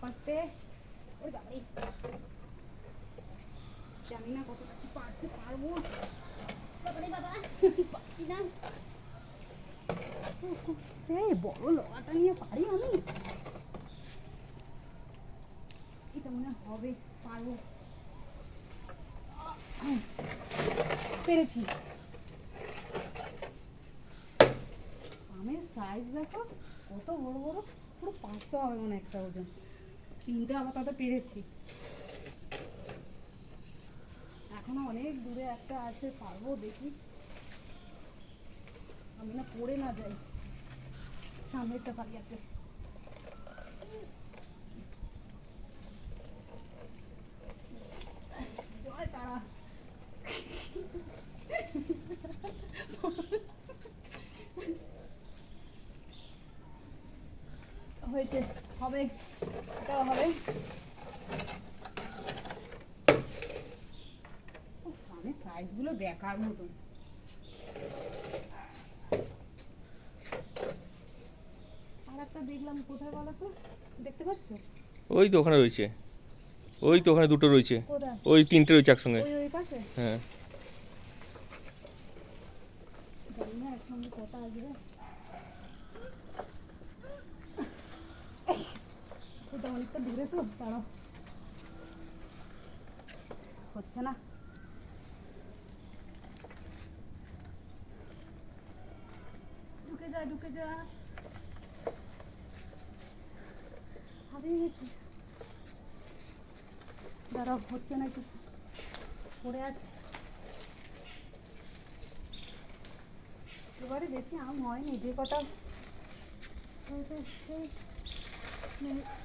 পাড়তে ওই বাবারে। জানি না কতটা কি পারতে পারব। হবে, পারব। পেরেছি। আমের সাইজ দেখো, কত বড় বড়, পুরো পাঁচশো হবে মনে একটা ওজন। তিনটে তাতে পেরেছি। এখনও অনেক দূরে একটা আছে, পারব দেখি। আমি না পড়ে না যাই। সামনেরটা পারি আছে জয় তারা হয়েছে হবে এটাও হবে উফ, আমের সাইজগুলো দেখার মতন আর একটা দেখলাম কোথায় বলো তো? দেখতে পাচ্ছ? ওই তো ওখানে রয়েছে। ওই তো ওখানে দুটো রয়েছে। ওই তিনটে রয়েছে একসঙ্গে। হ্যাঁ। অনেকটা দূরে তো হচ্ছে না। ঢুকে যা ঢুকে যা। হারিয়ে গেছি দাঁড়াও, হচ্ছে না কিছু। পড়ে আছে। এবারে বেশি আম হয়নি, যে কটা হয়তো সেই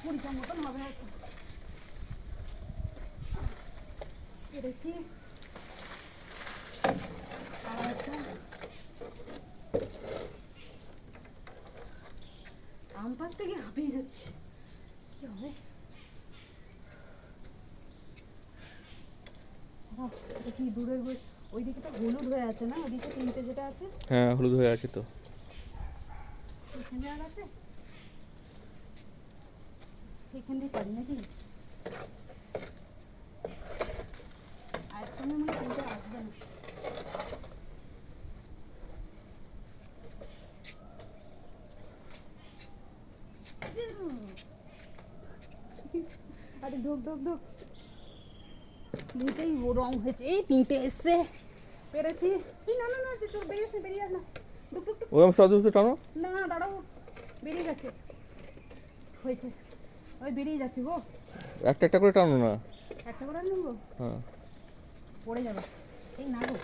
কুড়িটার মতন হবে হয়তো পেরেছি। আর একটু আম পাড়তে গিয়ে হাঁপিয়ে যাচ্ছি। কি হবে? কি দূরের ওইদিকে তো হলুদ হয়ে আছে না? ওইদিকে তিনটে যেটা আছে? হ্যাঁ হলুদ হয়ে আছে তো। এখানে আর আছে? এখান দিয়ে পারি নাকি আর তুমি মনে হয় তিনটে আসবে না আরে ঢোক ঢোক ঢোক। দুইটাই রং হয়েছে। এই তিনটে এসছে। পেরেছি। এই না না না যে তোর বেরিয়ে বেরিয়ে না। ওরকম টানো। না দাঁড়াও। বেরিয়ে যাচ্ছে। হয়েছে। ওই বেরিয়ে যাচ্ছে গো। একটা একটা করে টানো না। একটা করে নেব হ্যাঁ। পড়ে যাবে। এই না গো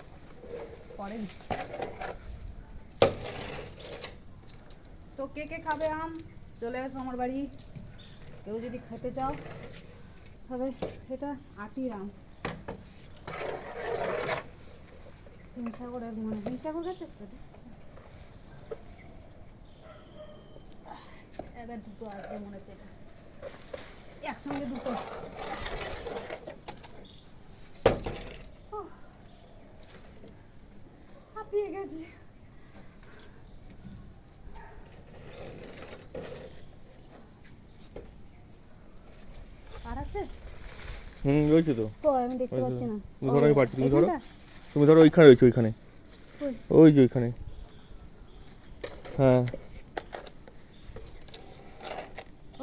তো কে কে খাবে আম? চলে আসো আমার বাড়ি। কেউ যদি খেতে চাও, তবে সেটা আটির আম হিমসাগরের মনে হিমসাগর গেছে? এবার দুটো আসবে মনে হচ্ছে এটা। একসঙ্গে দুটো। হাঁপিয়ে গেছি। আর আছে? হুম রয়েছে তো। আমি দেখতে পাচ্ছি না। তুমি ধরো, পারছি, তুমি ধরো। তুমি ধরো ওইখানে রয়েছে ওইখানে। ওই যে ওইখানে। হ্যাঁ।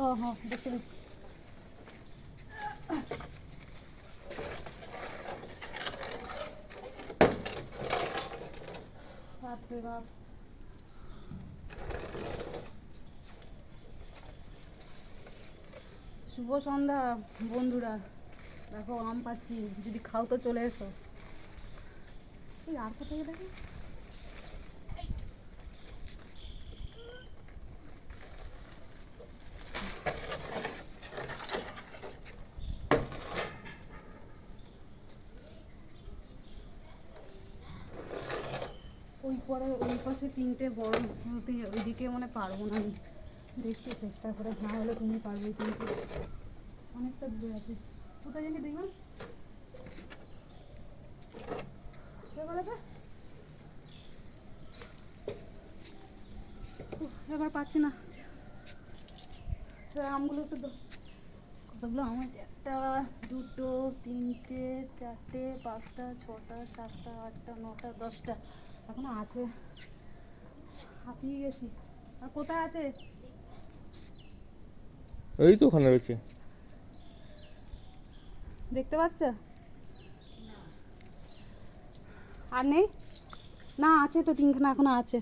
ও হ্যাঁ দেখতে পাচ্ছি। বাপ। শুভ সন্ধ্যা, বন্ধুরা। দেখো, আম পাচ্ছি। যদি খাও তো চলে এসো। এই, আর কোথায় দেখো? ওই পরে, ওই পাশে তিনটে বড় ওইদিকে মানে পারব না আমি। দেখছি চেষ্টা করে। না হলে তুমি পারবে কিন্তু অনেকটা দূরে আছে। কোথায় জানি? উফ, এবার পাচ্ছি না। আমগুলো একটু। কতগুলো আম আছে একটা দুটো তিনটে চারটে পাঁচটা ছটা সাতটা আটটা নটা দশটা। এখনও আছে। হাঁপিয়ে গেছি। আর কোথায় আছে? ওই তো ওখানে রয়েছে। দেখতে পাচ্ছ? আর নেই? না আছে তো তিনখানা এখনও আছে।